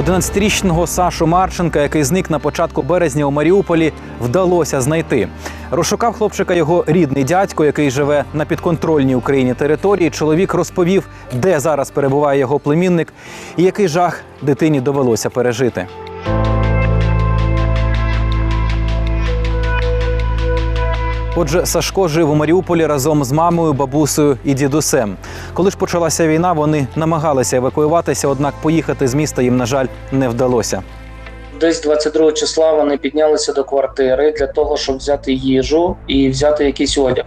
11-річного Сашу Марченка, який зник на початку березня у Маріуполі, вдалося знайти. Розшукав хлопчика його рідний дядько, який живе на підконтрольній Україні території. Чоловік розповів, де зараз перебуває його племінник і який жах дитині довелося пережити. Отже, Сашко жив у Маріуполі разом з мамою, бабусею і дідусем. Коли ж почалася війна, вони намагалися евакуюватися, однак поїхати з міста їм, на жаль, не вдалося. Десь 22 числа вони піднялися до квартири для того, щоб взяти їжу і взяти якийсь одяг.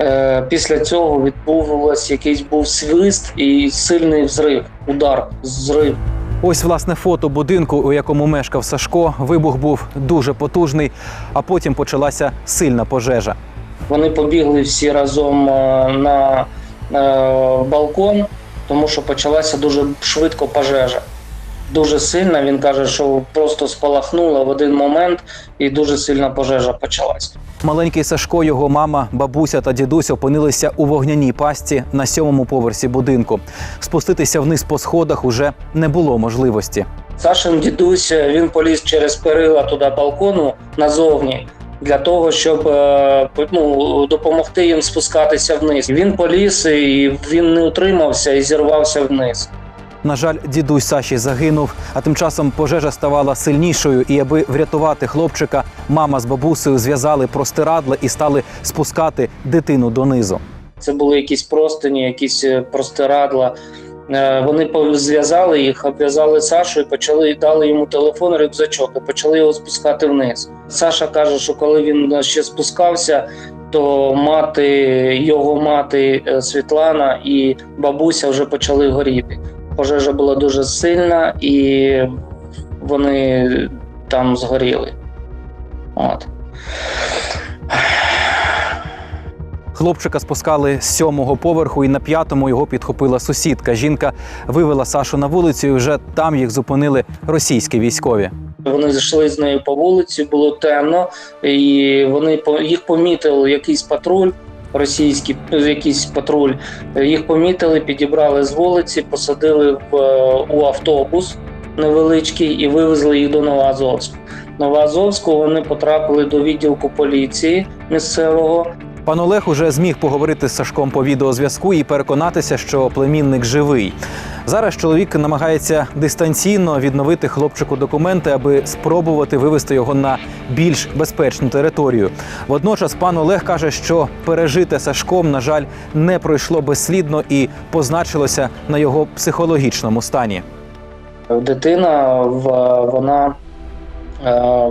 Е, Після цього відбувався якийсь був свист і сильний взрив, удар, зрив. Ось власне фото будинку, у якому мешкав Сашко. Вибух був дуже потужний, а потім почалася сильна пожежа. Вони побігли всі разом е, на е, балкон, тому що почалася дуже швидко пожежа. Дуже сильна. Він каже, що просто спалахнула в один момент, і дуже сильна пожежа почалась. Маленький Сашко, його мама, бабуся та дідусь опинилися у вогняній пастці на сьомому поверсі будинку. Спуститися вниз по сходах уже не було можливості. Сашин дідусь е, він поліз через перила туди балкону назовні. Для того щоб е, ну, допомогти їм спускатися вниз. Він поліз і він не утримався і зірвався вниз. На жаль, дідусь Саші загинув, а тим часом пожежа ставала сильнішою. І аби врятувати хлопчика, мама з бабусею зв'язали простирадла і стали спускати дитину донизу. Це були якісь простині, якісь е, простирадла. Е, Вони зв'язали їх, обв'язали Сашу і почали дали йому телефон, рюкзачок і почали його спускати вниз. Саша каже, що коли він ще спускався, то мати його мати е, Світлана і бабуся вже почали горіти. Пожежа була дуже сильна, і вони там згоріли. От. Хлопчика спускали з сьомого поверху, і на п'ятому його підхопила сусідка. Жінка вивела Сашу на вулицю, і вже там їх зупинили російські військові. Вони зайшли з нею по вулиці, було темно, і вони їх помітили якийсь патруль. Російський якийсь патруль їх помітили, підібрали з вулиці, посадили в у автобус невеличкий і вивезли їх до Новоазовська. Новоазовську вони потрапили до відділку поліції місцевого. Пан Олег уже зміг поговорити з Сашком по відеозв'язку і переконатися, що племінник живий. Зараз чоловік намагається дистанційно відновити хлопчику документи, аби спробувати вивести його на більш безпечну територію. Водночас пан Олег каже, що пережите Сашком, на жаль, не пройшло безслідно і позначилося на його психологічному стані. Дитина вона е,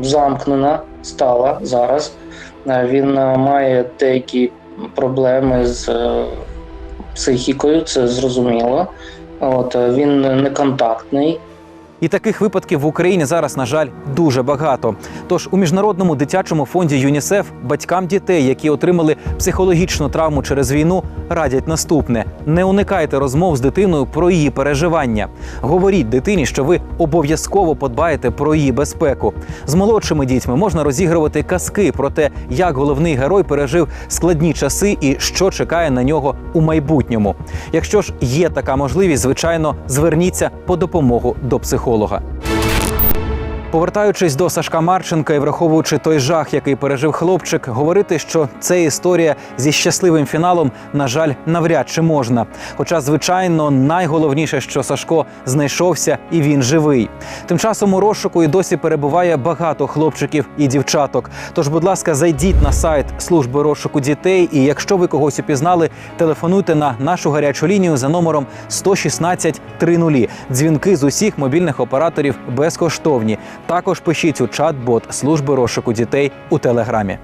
замкнена стала зараз. Е, Він е, має деякі проблеми з е, психікою, це зрозуміло. От він неконтактний. І таких випадків в Україні зараз, на жаль, дуже багато. Тож у міжнародному дитячому фонді ЮНІСЕФ батькам дітей, які отримали психологічну травму через війну, радять наступне: не уникайте розмов з дитиною про її переживання. Говоріть дитині, що ви обов'язково подбаєте про її безпеку. З молодшими дітьми можна розігрувати казки про те, як головний герой пережив складні часи і що чекає на нього у майбутньому. Якщо ж є така можливість, звичайно, зверніться по допомогу до психолога. Повертаючись до Сашка Марченка і враховуючи той жах, який пережив хлопчик, говорити, що це історія зі щасливим фіналом, на жаль, навряд чи можна. Хоча, звичайно, найголовніше, що Сашко знайшовся і він живий. Тим часом у розшуку і досі перебуває багато хлопчиків і дівчаток. Тож, будь ласка, зайдіть на сайт служби розшуку дітей. І якщо ви когось упізнали, телефонуйте на нашу гарячу лінію за номером 116 30. Дзвінки з усіх мобільних операторів безкоштовні. Також пишіть у чат-бот служби розшуку дітей у телеграмі.